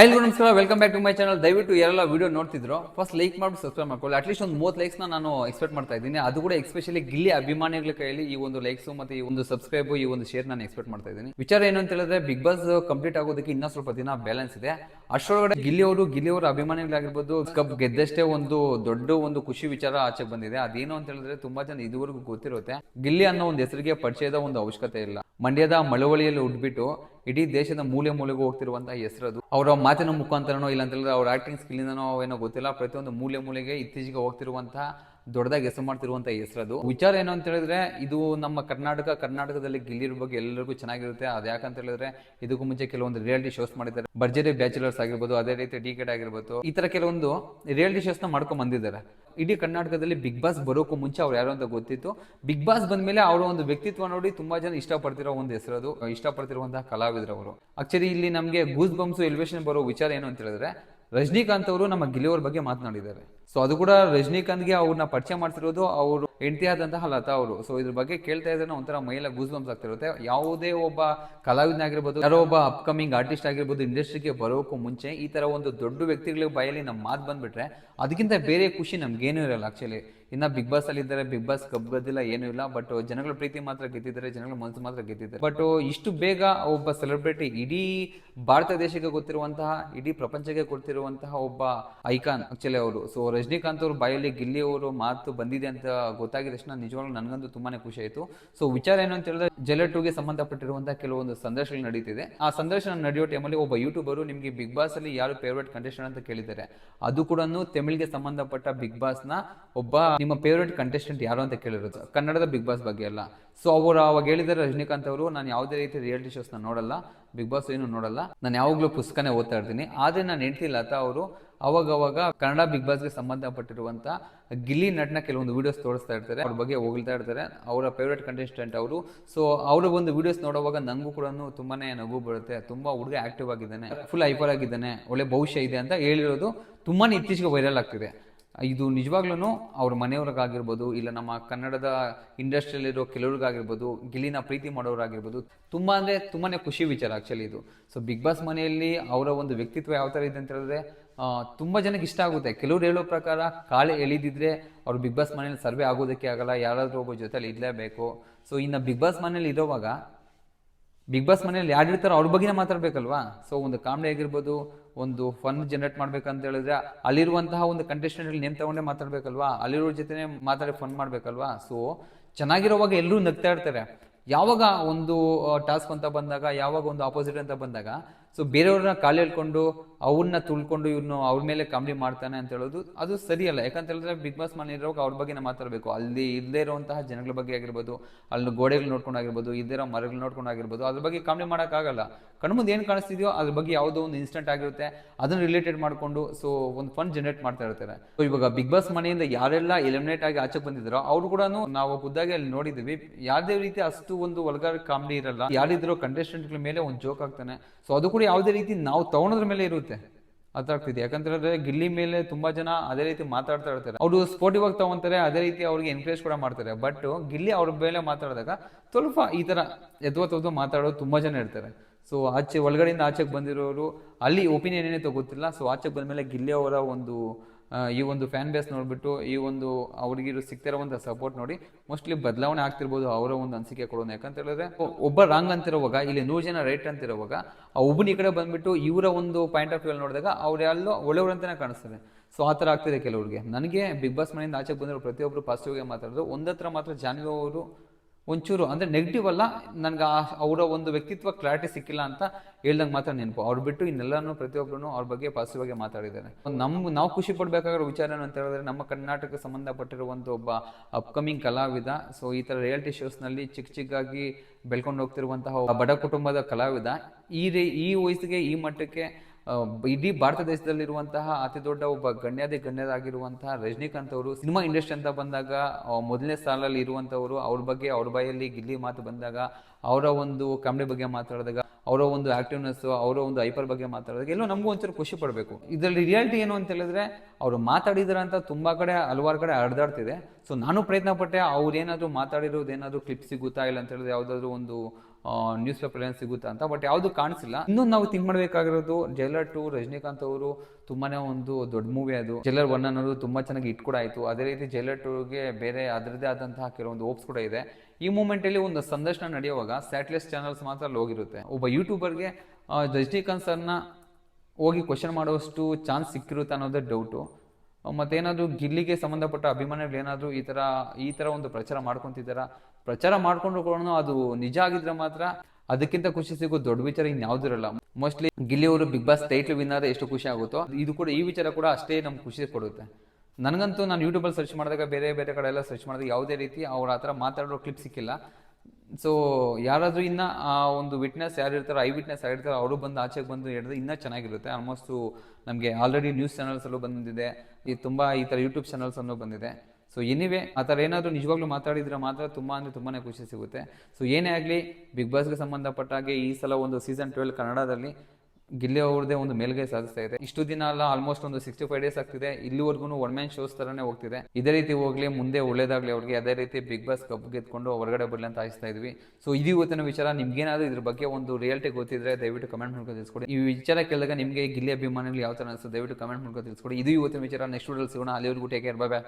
ಎಲ್ಲರೂ ನಮಸ್ಕಾರ welcome back to my channel ದಯವಿಟ್ಟು ಯಾರೆಲ್ಲ ವಿಡಿಯೋ ನೋಡ್ತಿದ್ರು ಫಸ್ಟ್ ಲೈಕ್ ಮಾಡಿ ಸಬ್ಸ್ಕ್ರೈಬ್ ಮಾಡ್ಕೊಳ್ಳಿ. ಅಟ್ಲೀಸ್ಟ್ ಒಂದು ಮೂವತ್ತು ಲೈಕ್ಸ್ನ ನಾನು ಎಕ್ಸ್ಪೆಕ್ಟ್ ಮಾಡ್ತಾ ಇದ್ದೀನಿ. ಅದು ಕೂಡ ಎಸ್ಪೆಷಲಿ ಗಿಲ್ಲಿ ಅಭಿಮಾನಿಗಳ ಕೈಯಲ್ಲಿ ಈ ಒಂದು ಲೈಕ್ಸು ಮತ್ತೆ ಈ ಒಂದು ಸಬ್ಸ್ಕ್ರೈಬ್ ಈ ಒಂದು ಶೇರ್ ನಾನು ಎಕ್ಸ್ಪೆಕ್ಟ್ ಮಾಡ್ತಾ ಇದ್ದೀನಿ. ವಿಚಾರ ಏನು ಅಂತ ಹೇಳಿದ್ರೆ ಬಿಗ್ ಬಾಸ್ ಕಂಪ್ಲೀಟ್ ಆಗೋದಕ್ಕೆ ಇನ್ನೂ ಸ್ವಲ್ಪ ದಿನ ಬ್ಯಾಲೆನ್ಸ್ ಇದೆ. ಅಷ್ಟರೊಳಗಡೆ ಗಿಲ್ಲಿ ಅವರು, ಗಿಲ್ಲಿ ಅವರ ಅಭಿಮಾನಿಗಳಾಗಿರ್ಬೋದು ಕಪ್ ಗೆದ್ದಷ್ಟೇ ಒಂದು ದೊಡ್ಡ ಒಂದು ಖುಷಿ ವಿಚಾರ ಆಚೆ ಬಂದಿದೆ. ಅದೇನು ಅಂತ ಹೇಳಿದ್ರೆ, ತುಂಬಾ ಜನ ಇದುವರೆಗೂ ಗೊತ್ತಿರುತ್ತೆ, ಗಿಲ್ಲಿ ಅನ್ನೋ ಒಂದು ಹೆಸರಿಗೆ ಪರಿಚಯದ ಒಂದು ಅವಶ್ಯಕತೆ ಇಲ್ಲ. ಮಂಡ್ಯದ ಮಳವಳಿಯಲ್ಲಿ ಉಡ್ಬಿಟ್ಟು ಇಡೀ ದೇಶದ ಮೂಲೆ ಮೂಲೆಗೂ ಹೋಗ್ತಿರುವಂತಹ ಹೆಸರದು. ಅವರ ಮಾತಿನ ಮುಖಾಂತರನೋ ಇಲ್ಲ ಅಂತ ಹೇಳಿದ್ರೆ ಅವ್ರ ಆಕ್ಟಿಂಗ್ ಸ್ಕಿಲ್ನಿಂದನೋ ಏನೋ ಗೊತ್ತಿಲ್ಲ. ಪ್ರತಿಯೊಂದು ಮೂಲೆ ಮೂಲೆಗೆ ಇತ್ತೀಚೆಗೆ ಹೋಗ್ತಿರುವಂತಹ ದೊಡ್ಡದಾಗಿ ಹೆಸರು ಮಾಡ್ತಿರುವಂತಹ ಹೆಸರದು. ವಿಚಾರ ಏನು ಅಂತ ಹೇಳಿದ್ರೆ, ಇದು ನಮ್ಮ ಕರ್ನಾಟಕ, ಕರ್ನಾಟಕದಲ್ಲಿ ಗಿಲ್ಲಿರ ಬಗ್ಗೆ ಎಲ್ಲರಿಗೂ ಚೆನ್ನಾಗಿರುತ್ತೆ. ಅದು ಯಾಕಂತ ಹೇಳಿದ್ರೆ, ಇದಕ್ಕೂ ಮುಂಚೆ ಕೆಲವೊಂದು ರಿಯಾಲಿಟಿ ಶೋಸ್ ಮಾಡಿದ್ದಾರೆ. ಭರ್ಜರಿ ಬ್ಯಾಚುಲರ್ಸ್ ಆಗಿರ್ಬೋದು, ಅದೇ ರೀತಿ ಡಿಕೆಟ್ ಆಗಿರ್ಬೋದು. ಈ ತರ ಕೆಲವೊಂದು ರಿಯಾಲಿಟಿ ಶೋಸ್ನ ಮಾಡ್ಕೊಂಡ್ ಬಂದಿದ್ದಾರೆ. ಇಡೀ ಕರ್ನಾಟಕದಲ್ಲಿ ಬಿಗ್ ಬಾಸ್ ಬರೋಕ್ಕೂ ಮುಂಚೆ ಅವ್ರು ಯಾರು ಅಂತ ಗೊತ್ತಿತ್ತು. ಬಿಗ್ ಬಾಸ್ ಬಂದಮೇಲೆ ಅವರ ಒಂದು ವ್ಯಕ್ತಿತ್ವ ನೋಡಿ ತುಂಬಾ ಜನ ಇಷ್ಟಪಡ್ತಿರೋ ಒಂದು ಹೆಸರದು ಇಷ್ಟಪಡ್ತಿರುವಂತಹ ಕಲಾವಿದರವರು ಅವರು. ಆಕ್ಚುಲಿ ಇಲ್ಲಿ ನಮಗೆ ಗೂಸ್ ಬಂಪ್ಸ್ ಎಲಿವೇಶನ್ ಬರೋ ವಿಚಾರ ಏನು ಅಂತ ಹೇಳಿದ್ರೆ ರಜನಿಕಾಂತ್ ಅವರು ನಮ್ಮ ಗಿಲಿಯವ್ರ ಬಗ್ಗೆ ಮಾತನಾಡಿದ್ದಾರೆ. ಸೊ ಅದು ಕೂಡ ರಜನಿಕಾಂತ್ಗೆ ಅವ್ರನ್ನ ಪರಿಚಯ ಮಾಡ್ತಿರೋದು ಅವರು ಹೆಂಡತಿ ಆದಂತಹ ಲತಾ ಅವರು. ಸೊ ಇದ್ರ ಬಗ್ಗೆ ಕೇಳ್ತಾ ಇದ್ರೆ ಒಂಥರ ಮೈಲ ಗೂಸ್ ಬಂಪ್ಸ್ ಆಗ್ತಿರುತ್ತೆ. ಯಾವುದೇ ಒಬ್ಬ ಕಲಾವಿದನಾಗಿರ್ಬೋದು ಯಾರೋ ಒಬ್ಬ ಅಪ್ಕಮಿಂಗ್ ಆರ್ಟಿಸ್ಟ್ ಆಗಿರ್ಬೋದು ಇಂಡಸ್ಟ್ರಿಗೆ ಬರೋಕ್ಕೂ ಮುಂಚೆ ಈ ತರ ಒಂದು ದೊಡ್ಡ ವ್ಯಕ್ತಿಗಳ ಬಾಯಲ್ಲಿ ನಮ್ಮ ಮಾತು ಬಂದ್ಬಿಟ್ರೆ, ಅದಕ್ಕಿಂತ ಬೇರೆ ಖುಷಿ ನಮ್ಗೇನೂ ಇರಲ್ಲ ಆಕ್ಚುಲಿ ಇನ್ನ ಬಿಗ್ ಬಾಸ್ ಅಲ್ಲಿ ಇದ್ದಾರೆ ಬಿಗ್ ಬಾಸ್ ಕಬ್ಬದಿಲ್ಲ ಏನು ಇಲ್ಲ. ಬಟ್ ಜನಗಳ ಪ್ರೀತಿ ಮಾತ್ರ ಗೆದ್ದಿದ್ದಾರೆ, ಜನಗಳ ಮನಸ್ಸು ಮಾತ್ರ ಗೆದ್ದಿದ್ದಾರೆ. ಬಟ್ ಇಷ್ಟು ಬೇಗ ಒಬ್ಬ ಸೆಲೆಬ್ರಿಟಿ ಇಡೀ ಭಾರತ ದೇಶಕ್ಕೆ ಗೊತ್ತಿರುವಂತಹ, ಇಡೀ ಪ್ರಪಂಚಕ್ಕೆ ಗೊತ್ತಿರುವಂತಹ ಒಬ್ಬ ಐಕಾನ್ ಆಕ್ಚುಲಿ ಅವರು. ಸೊ ರಜನಿಕಾಂತ್ ಅವ್ರ ಬಾಯಲ್ಲಿ ಗಿಲ್ಲಿ ಅವರು ಮಾತು ಬಂದಿದೆ ಅಂತ ಗೊತ್ತಾಗಿದ ತಕ್ಷಣ ನಿಜವಾಗ್ಲೂ ನನಗಂತೂ ತುಂಬಾನೇ ಖುಷಿ ಆಯಿತು. ಸೊ ವಿಚಾರ ಏನು ಅಂತ ಹೇಳಿದ್ರೆ ಜೆಲೆ ಟೂಗೆ ಸಂಬಂಧಪಟ್ಟಿರುವಂತಹ ಕೆಲವೊಂದು ಸಂದರ್ಶನ ನಡೀತಿದೆ. ಆ ಸಂದರ್ಶನ ನಡೆಯೋ ಟೈಮಲ್ಲಿ ಒಬ್ಬ ಯೂಟ್ಯೂಬರು ನಿಮಗೆ ಬಿಗ್ ಬಾಸ್ ಅಲ್ಲಿ ಯಾರು ಫೇವ್ರೇಟ್ ಕಂಡೀಷನ್ ಅಂತ ಕೇಳಿದ್ದಾರೆ. ಅದು ಕೂಡ ತಮಿಳಿಗೆ ಸಂಬಂಧಪಟ್ಟ ಬಿಗ್ ಬಾಸ್ನ ಒಬ್ಬ ನಿಮ್ಮ ಫೇವ್ರೇಟ್ ಕಂಟೆಸ್ಟೆಂಟ್ ಯಾರು ಅಂತ ಕೇಳಿರೋದು. ಕನ್ನಡದ ಬಿಗ್ ಬಾಸ್ ಬಗ್ಗೆ ಅಲ್ಲ. ಸೊ ಅವರು ಅವಾಗ ಹೇಳಿದ್ದಾರೆ ರಜನಿಕಾಂತ್ ಅವರು, ನಾನು ಯಾವುದೇ ರೀತಿ ರಿಯಾಲಿಟಿ ಶೋಸ್ನ ನೋಡಲ್ಲ ಬಿಗ್ ಬಾಸ್ ಏನು ನೋಡಲ್ಲ, ನಾನು ಯಾವಾಗಲೂ ಪುಸ್ತಕನೇ ಓದ್ತಾ ಇರ್ತೀನಿ. ಆದರೆ ನಾನು ಹೇಳ್ತಿಲ್ಲ ಲತಾ ಅವರು ಅವಾಗವಾಗ ಅವಾಗ ಕನ್ನಡ ಬಿಗ್ ಬಾಸ್ಗೆ ಸಂಬಂಧಪಟ್ಟಿರುವಂಥ ಗಿಲ್ಲಿ ನಟನ ಕೆಲವೊಂದು ವಿಡಿಯೋಸ್ ತೋರಿಸ್ತಾ ಇರ್ತಾರೆ. ಅವ್ರ ಬಗ್ಗೆ ಹೋಗ್ತಾ ಇರ್ತಾರೆ. ಅವರ ಫೇವ್ರೇಟ್ ಕಂಟೆಸ್ಟೆಂಟ್ ಅವರು. ಸೊ ಅವರ ಒಂದು ವಿಡಿಯೋಸ್ ನೋಡುವಾಗ ನನಗೂ ಕೂಡ ತುಂಬಾ ನಗು ಬರುತ್ತೆ. ತುಂಬ ಹುಡುಗ ಆಕ್ಟಿವ್ ಆಗಿದ್ದಾನೆ ಫುಲ್ ಹೈಪರ್ ಆಗಿದ್ದಾನೆ, ಒಳ್ಳೆ ಭವಿಷ್ಯ ಇದೆ ಅಂತ ಹೇಳಿರೋದು ತುಂಬಾ ಇತ್ತೀಚೆಗೆ ವೈರಲ್ ಆಗ್ತಿದೆ. ಇದು ನಿಜವಾಗ್ಲೂ ಅವ್ರ ಮನೆಯವ್ರಿಗಾಗಿರ್ಬೋದು, ಇಲ್ಲ ನಮ್ಮ ಕನ್ನಡದ ಇಂಡಸ್ಟ್ರಿಯಲ್ಲಿರೋ ಕೆಲವ್ರಿಗಾಗಿರ್ಬೋದು, ಗಿಲ್ಲಿನ ಪ್ರೀತಿ ಮಾಡೋರಾಗಿರ್ಬೋದು ತುಂಬ ಅಂದರೆ ತುಂಬಾ ಖುಷಿ ವಿಚಾರ ಆ್ಯಕ್ಚುಲಿ ಇದು. ಸೊ ಬಿಗ್ ಬಾಸ್ ಮನೆಯಲ್ಲಿ ಅವರ ಒಂದು ವ್ಯಕ್ತಿತ್ವ ಯಾವ ಥರ ಇದೆ ಅಂತ ಹೇಳಿದ್ರೆ ತುಂಬ ಜನಕ್ಕೆ ಇಷ್ಟ ಆಗುತ್ತೆ. ಕೆಲವ್ರು ಹೇಳೋ ಪ್ರಕಾರ ಕಾಳೆ ಎಳಿದಿದ್ರೆ ಅವ್ರು ಬಿಗ್ ಬಾಸ್ ಮನೇಲಿ ಸರ್ವೆ ಆಗೋದಕ್ಕೆ ಆಗಲ್ಲ, ಯಾರಾದರೂ ಒಬ್ಬ ಜೊತೆಲಿ ಇರಲೇಬೇಕು. ಸೊ ಇನ್ನು ಬಿಗ್ ಬಾಸ್ ಮನೇಲಿ ಇರೋವಾಗ ಬಿಗ್ ಬಾಸ್ ಮನೆಯಲ್ಲಿ ಯಾರು ಇರ್ತಾರೋ ಅವ್ರ ಬಗ್ಗೆನೇ ಮಾತಾಡ್ಬೇಕಲ್ವಾ? ಸೊ ಒಂದು ಕಾಮಿಡಿ ಆಗಿರ್ಬೋದು, ಒಂದು ಫನ್ ಜನರೇಟ್ ಮಾಡ್ಬೇಕಂತ ಹೇಳಿದ್ರೆ ಅಲ್ಲಿರುವಂತಹ ಒಂದು ಕಂಟೆಸ್ಟೆಂಟ್ ನೇಮ್ ತಗೊಂಡೇ ಮಾತಾಡ್ಬೇಕಲ್ವಾ? ಅಲ್ಲಿರೋ ಜೊತೆನೆ ಮಾತಾಡಿ ಫನ್ ಮಾಡ್ಬೇಕಲ್ವಾ? ಸೊ ಚೆನ್ನಾಗಿರೋವಾಗ ಎಲ್ಲರೂ ನಗ್ತಾ ಇರ್ತಾರೆ. ಯಾವಾಗ ಒಂದು ಟಾಸ್ಕ್ ಅಂತ ಬಂದಾಗ, ಯಾವಾಗ ಒಂದು ಆಪೋಸಿಟ್ ಅಂತ ಬಂದಾಗ ಸೊ ಬೇರೆಯವ್ರನ್ನ ಕಾಲು ಹೇಳ್ಕೊಂಡು, ಅವ್ರನ್ನ ತುಳ್ಕೊಂಡು ಇವ್ರನ್ನ ಅವ್ರ ಮೇಲೆ ಕಾಮಿಡಿ ಮಾಡ್ತಾನೆ ಅಂತ ಹೇಳೋದು, ಅದು ಸರಿಯಲ್ಲ. ಯಾಕಂತ ಹೇಳಿದ್ರೆ ಬಿಗ್ ಬಾಸ್ ಮನೆ ಇರೋವಾಗ ಅವ್ರ ಬಗ್ಗೆ ಮಾತಾಡಬೇಕು. ಅಲ್ಲಿ ಇಲ್ಲದೇ ಇರುವಂತಹ ಜನಗಳ ಬಗ್ಗೆ ಆಗಿರ್ಬೋದು, ಅಲ್ಲಿ ಗೋಡೆಗಳು ನೋಡ್ಕೊಂಡು ಆಗಿರ್ಬೋದು ಇಲ್ಲದೇ ಇರೋ ಮರಗಳು ನೋಡ್ಕೊಂಡು ಆಗಿರ್ಬೋದು, ಅದ್ರ ಬಗ್ಗೆ ಕಾಮಿಡಿ ಮಾಡೋಕ್ಕಾಗಲ್ಲ ಕಣ್ಮುಂದೆ ಏನು ಕಾಣಿಸ್ತಿದೆಯೋ ಅದ್ರ ಬಗ್ಗೆ ಯಾವುದೋ ಒಂದು ಇನ್ಸ್ಟೆಂಟ್ ಆಗಿರುತ್ತೆ. ಅದನ್ನು ರಿಲೇಟೆಡ್ ಮಾಡಿಕೊಂಡು ಸೊ ಒಂದು ಫನ್ ಜನರೇಟ್ ಮಾಡ್ತಾ ಇರ್ತಾರೆ. ಸೊ ಇವಾಗ ಬಿಗ್ ಬಾಸ್ ಮನೆಯಿಂದ ಯಾರೆಲ್ಲ ಎಲಿಮಿನೇಟ್ ಆಗಿ ಆಚೆಗೆ ಬಂದಿದ್ದಾರೋ, ಅವ್ರು ಕೂಡ ನಾವು ಖುದ್ದಾಗಿ ಅಲ್ಲಿ ನೋಡಿದ್ವಿ ಯಾವುದೇ ರೀತಿ ಅಷ್ಟು ಒಂದು ಒಳಗಾರ ಕಾಮಿಡಿ ಇರಲ್ಲ, ಯಾರಿದ್ರೋ ಕಂಟೆಸ್ಟೆಂಟ್ಗಳ ಮೇಲೆ ಒಂದು ಜೋಕ್ ಆಗ್ತಾನೆ ಸೊ ಅದು ಕೂಡ ಯಾವುದೇ ರೀತಿ ನಾವು ತಗೊಳೋದ್ರ ಮೇಲೆ ಇರುತ್ತೆ. ಅರ್ಥ ಆಗ್ತಿದೆ? ಯಾಕಂತ ಹೇಳಿದ್ರೆ ಗಿಲ್ಲಿ ಮೇಲೆ ತುಂಬಾ ಜನ ಅದೇ ರೀತಿ ಮಾತಾಡ್ತಾ ಇರ್ತಾರೆ. ಅವರು ಸ್ಪೋರ್ಟಿವ್ ಆಗಿ ತಗೊಂತಾರೆ, ಅದೇ ರೀತಿ ಅವ್ರಿಗೆ ಎನ್ಕರೇಜ್ ಕೂಡ ಮಾಡ್ತಾರೆ. ಬಟ್ ಗಿಲ್ಲಿ ಅವ್ರ ಮೇಲೆ ಮಾತಾಡಿದಾಗ ಸ್ವಲ್ಪ ಈ ತರ ಎದ್ವ ತದ್ದು ಮಾತಾಡೋದು ತುಂಬಾ ಜನ ಇರ್ತಾರೆ. ಸೊ ಆಚೆ ಒಳಗಡೆಯಿಂದ ಆಚೆಗೆ ಬಂದಿರೋರು, ಅಲ್ಲಿ ಒಪಿನಿಯನ್ ಏನೇ ಗೊತ್ತಿಲ್ಲ. ಸೊ ಆಚೆಗೆ ಬಂದ ಮೇಲೆ ಗಿಲ್ಲಿ ಅವರ ಒಂದು ಈ ಒಂದು ಫ್ಯಾನ್ ಬೇಸ್ ನೋಡಿಬಿಟ್ಟು, ಈ ಒಂದು ಅವ್ರಿಗಿರೋ ಒಂದು ಸಪೋರ್ಟ್ ನೋಡಿ ಮೋಸ್ಟ್ಲಿ ಬದಲಾವಣೆ ಆಗ್ತಿರ್ಬೋದು, ಅವರ ಒಂದು ಅನಿಸಿಕೆ ಕೊಡೋಣ. ಯಾಕಂತ ಹೇಳಿದ್ರೆ, ಒಬ್ಬ ರಾಂಗ್ ಅಂತಿರುವಾಗ, ಇಲ್ಲಿ ನೂರು ಜನ ರೈಟ್ ಅಂತಿರುವಾಗ, ಆ ಒಬ್ಬನ ಈ ಕಡೆ ಬಂದ್ಬಿಟ್ಟು ಇವರ ಒಂದು ಪಾಯಿಂಟ್ ಆಫ್ ವ್ಯೂ ನೋಡಿದಾಗ, ಅವ್ರು ಎಲ್ಲೋ ಒಳ್ಳೆಯವರು ಅಂತಾನೆ ಕಾಣಿಸ್ತದೆ. ಸೊ ಆ ಥರ ಆಗ್ತಿದೆ ಕೆಲವ್ರಿಗೆ. ನನಗೆ ಬಿಗ್ ಬಾಸ್ ಮನೆಯಿಂದ ಆಚೆಗೆ ಬಂದಿರೋ ಪ್ರತಿಯೊಬ್ಬರು ಪಾಸಿಟಿವ್ಗೆ ಮಾತಾಡೋದು, ಒಂದತ್ರ ಮಾತ್ರ ಜಾನ್ವಿ ಅವರು ಒಂಚೂರು ಅಂದರೆ ನೆಗೆಟಿವ್ ಅಲ್ಲ ನನ್ಗೆ ಅವರ ಒಂದು ವ್ಯಕ್ತಿತ್ವ ಕ್ಲಾರಿಟಿ ಸಿಕ್ಕಿಲ್ಲ ಅಂತ ಹೇಳ್ದಂಗೆ ಮಾತ್ರ ನೆನಪು. ಅವ್ರು ಬಿಟ್ಟು ಇನ್ನೆಲ್ಲನೂ ಪ್ರತಿಯೊಬ್ಬರೂ ಅವ್ರ ಬಗ್ಗೆ ಪಾಸಿಟಿವ್ ಆಗಿ ಮಾತಾಡಿದ್ದಾರೆ. ನಮ್ಮ ನಾವು ಖುಷಿ ಪಡಬೇಕಾಗಿರೋ ವಿಚಾರ ಏನು ಅಂತ ಹೇಳಿದ್ರೆ ನಮ್ಮ ಕರ್ನಾಟಕಕ್ಕೆ ಸಂಬಂಧಪಟ್ಟಿರುವಂಥ ಒಬ್ಬ ಅಪ್ಕಮಿಂಗ್ ಕಲಾವಿದ ಸೊ ಈ ಥರ ರಿಯಾಲಿಟಿ ಶೋಸ್ನಲ್ಲಿ ಚಿಕ್ಕ ಚಿಕ್ಕಾಗಿ ಬೆಳ್ಕೊಂಡು ಹೋಗ್ತಿರುವಂತಹ ಬಡ ಕುಟುಂಬದ ಕಲಾವಿದ ಈ ರೀ ಈ ವಯಸ್ಸಿಗೆ ಈ ಮಟ್ಟಕ್ಕೆ ಆ, ಇಡೀ ಭಾರತ ದೇಶದಲ್ಲಿರುವಂತಹ ಅತಿ ದೊಡ್ಡ ಒಬ್ಬ ಗಣ್ಯಾದಿ ಗಣ್ಯರಾಗಿರುವಂತಹ ರಜನಿಕಾಂತ್ ಅವರು ಸಿನಿಮಾ ಇಂಡಸ್ಟ್ರಿ ಅಂತ ಬಂದಾಗ ಮೊದಲನೇ ಸಾಲಲ್ಲಿ ಇರುವಂತವರು ಅವ್ರ ಬಗ್ಗೆ, ಅವ್ರ ಬಾಯಲ್ಲಿ ಗಿಲ್ಲಿ ಮಾತು ಬಂದಾಗ, ಅವರ ಒಂದು ಕಾಮಿಡಿ ಬಗ್ಗೆ ಮಾತಾಡಿದಾಗ, ಅವರ ಒಂದು ಆಕ್ಟಿವ್ನೆಸ್, ಅವರ ಒಂದು ಹೈಪರ್ ಬಗ್ಗೆ ಮಾತಾಡಿದಾಗ ಎಲ್ಲೋ ನಮಗೂ ಒಂಚೂರು ಖುಷಿ ಪಡಬೇಕು. ಇದರಲ್ಲಿ ರಿಯಾಲಿಟಿ ಏನು ಅಂತ ಹೇಳಿದ್ರೆ, ಅವರು ಮಾತಾಡಿದಾರೆ ಅಂತ ತುಂಬಾ ಕಡೆ, ಹಲವಾರು ಕಡೆ ಹರಿದಾಡ್ತಿದೆ. ಸೊ, ನಾನು ಪ್ರಯತ್ನ ಪಟ್ಟೆ ಅವ್ರು ಏನಾದರೂ ಮಾತಾಡಿರೋದು ಏನಾದರೂ ಕ್ಲಿಪ್ ಸಿಗುತ್ತಾ ಇಲ್ಲ ಅಂತ ಹೇಳಿದ್ರೆ, ಯಾವುದಾದ್ರೂ ಒಂದು ನ್ಯೂಸ್ ಪೇಪರ್ ಸಿಗುತ್ತಾ ಅಂತ ಬಟ್ ಯಾವುದು ಕಾಣಿಸಿಲ್ಲ. ಇನ್ನೂ ನಾವು ಥಿಂಕ್ ಮಾಡಬೇಕಾಗಿರೋದು ಜೈಲರ್ ಟು ರಜನಿಕಾಂತ್ ಅವರು ತುಂಬಾನೇ ಒಂದು ದೊಡ್ಡ ಮೂವಿ ಅದು. ಜೈಲರ್ ಒನ್ ಅನ್ನೋದು ತುಂಬಾ ಚೆನ್ನಾಗಿ ಇಟ್ ಕೂಡ ಆಯಿತು. ಅದೇ ರೀತಿ ಜೈಲರ್ ಟೂಗೆ ಬೇರೆ ಅದರದೇ ಆದಂತಹ ಕೆಲವೊಂದು ಓಪ್ಸ್ ಕೂಡ ಇದೆ. ಈ ಮೂಮೆಂಟಲ್ಲಿ ಒಂದು ಸಂದರ್ಶನ ನಡೆಯುವಾಗ ಸ್ಯಾಟ್ಲೆಸ್ ಚಾನಲ್ಸ್ ಮಾತ್ರ ಅಲ್ಲಿ ಹೋಗಿರುತ್ತೆ. ಒಬ್ಬ ಯೂಟ್ಯೂಬರ್ಗೆ ರಜನಿಕಾಂತ್ ಸರ್ನ ಹೋಗಿ ಕ್ವಶನ್ ಮಾಡುವಷ್ಟು ಚಾನ್ಸ್ ಸಿಕ್ಕಿರುತ್ತೆ ಅನ್ನೋದೇ ಡೌಟು ಮತ್ತೇನಾದರೂ ಗಿಲ್ಲಿಗೆ ಸಂಬಂಧಪಟ್ಟ ಅಭಿಮಾನಿಗಳು ಏನಾದರೂ ಈ ಥರ ಈ ಥರ ಒಂದು ಪ್ರಚಾರ ಮಾಡ್ಕೊತಿದ್ದಾರಾ? ಪ್ರಚಾರ ಮಾಡ್ಕೊಂಡು ಕೂಡ ಅದು ನಿಜ ಆಗಿದ್ರೆ ಮಾತ್ರ ಅದಕ್ಕಿಂತ ಖುಷಿ ಸಿಗೋ ದೊಡ್ಡ ವಿಚಾರ ಇನ್ಯಾವುದಿರಲ್ಲ. ಮೋಸ್ಟ್ಲಿ ಗಿಲ್ಲಿ ಅವರು ಬಿಗ್ ಬಾಸ್ ಟೈಟ್ಲ್ ವಿನ್ ಆದರೆ ಎಷ್ಟು ಖುಷಿ ಆಗುತ್ತೋ, ಇದು ಕೂಡ ಈ ವಿಚಾರ ಕೂಡ ಅಷ್ಟೇ ನಮ್ಗೆ ಖುಷಿ ಕೊಡುತ್ತೆ. ನನಗಂತೂ ನಾನು ಯೂಟ್ಯೂಬಲ್ಲಿ ಸರ್ಚ್ ಮಾಡಿದಾಗ ಬೇರೆ ಬೇರೆ ಕಡೆ ಎಲ್ಲ ಸರ್ಚ್ ಮಾಡಿದಾಗ ಯಾವುದೇ ರೀತಿ ಅವ್ರ ಆ ಮಾತಾಡೋ ಕ್ಲಿಪ್ ಸಿಕ್ಕಿಲ್ಲ. ಸೊ ಯಾರಾದರೂ ಇನ್ನ ಆ ಒಂದು ವಿಟ್ನೆಸ್ ಯಾರು ಇರ್ತಾರೋ ಐ ವಿಟ್ನೆಸ್ ಯಾರು ಅವರು ಬಂದು ಆಚೆಗೆ ಬಂದು ಹೇಳಿದ್ರೆ ಇನ್ನೂ ಚೆನ್ನಾಗಿರುತ್ತೆ. ಆಲ್ಮೋಸ್ಟು ನಮಗೆ ಆಲ್ರೆಡಿ ನ್ಯೂಸ್ ಚಾನಲ್ಸಲ್ಲೂ ಬಂದಿದೆ. ಈ ತುಂಬ ಈ ಥರ ಯೂಟ್ಯೂಬ್ ಚಾನಲ್ಸ್ ಅನ್ನು ಬಂದಿದೆ. ಸೊ ಎನಿವೆ ಆ ಥರ ಏನಾದರೂ ನಿಜವಾಗ್ಲೂ ಮಾತಾಡಿದ್ರೆ ಮಾತ್ರ ತುಂಬ ಅಂದರೆ ತುಂಬಾ ಖುಷಿ ಸಿಗುತ್ತೆ. ಸೊ ಏನೇ ಆಗಲಿ ಬಿಗ್ ಬಾಸ್ಗೆ ಸಂಬಂಧಪಟ್ಟ ಹಾಗೆ ಈ ಸಲ ಒಂದು ಸೀಸನ್ ಟ್ವೆಲ್ ಕನ್ನಡದಲ್ಲಿ ಗಿಲ್ಲಿ ಅವ್ರದೇ ಒಂದು ಮೇಲ್ಗೈ ಸಾಧಿಸ್ತಾ ಇದೆ. ಇಷ್ಟು ದಿನ ಅಲ್ಲ ಆಲ್ಮೋಸ್ಟ್ ಒಂದು ಸಿಕ್ಸ್ಟಿ ಫೈವ್ ಡೇಸ್ ಆಗ್ತಿದೆ. ಇಲ್ಲಿವರೆಗೂ ಒನ್ ಮ್ಯಾನ್ ಶೋಸ್ ತರನೇ ಹೋಗ್ತಿದೆ. ಇದೇ ರೀತಿ ಹೋಗ್ಲಿ, ಮುಂದೆ ಒಳ್ಳೇದಾಗ್ಲಿ ಅವ್ರಿಗೆ. ಅದೇ ರೀತಿ ಬಿಗ್ ಬಾಸ್ ಕಪ್ ಗೆದ್ಕೊಂಡು ಹೊರಗಡೆ ಬರಲಿ ಅಂತ ಆಯಿಸ್ತಾ ಇದ್ವಿ. ಸೊ ಇದು ಇವತ್ತಿನ ವಿಚಾರ. ನಿಮ್ಗೇನಾದ್ರೂ ಇದ್ರ ಬಗ್ಗೆ ಒಂದು ರಿಯಾಲಿಟಿ ಗೊತ್ತಿದ್ರೆ ದಯವಿಟ್ಟು ಕಮೆಂಟ್ ಮಾಡ್ಕೊಂಡು ತಿಳಿಸ್ಕೊಡಿ. ಈ ವಿಚಾರ ಕೇಳಿದಾಗ ನಿಮಗೆ ಗಿಲ್ಲಿ ಅಭಿಮಾನಿಗಳು ಯಾವ ಥರ ಅನಿಸುತ್ತೆ ದಯವಿಟ್ಟು ಕಮೆಂಟ್ ಮಾಡ್ಕೊಂಡು ತಿಳಿಸ್ಕೊಡಿ. ಇದು ಇವತ್ತಿನ ವಿಚಾರ. ನೆಕ್ಸ್ಟ್ ವಿಡಿಯೋಲಿ ಸಿಗೋಣ. ಅಲ್ಲಿವರೆಗೂ ಟೇಕ್ ಕೇರ್ ಬಾಯ್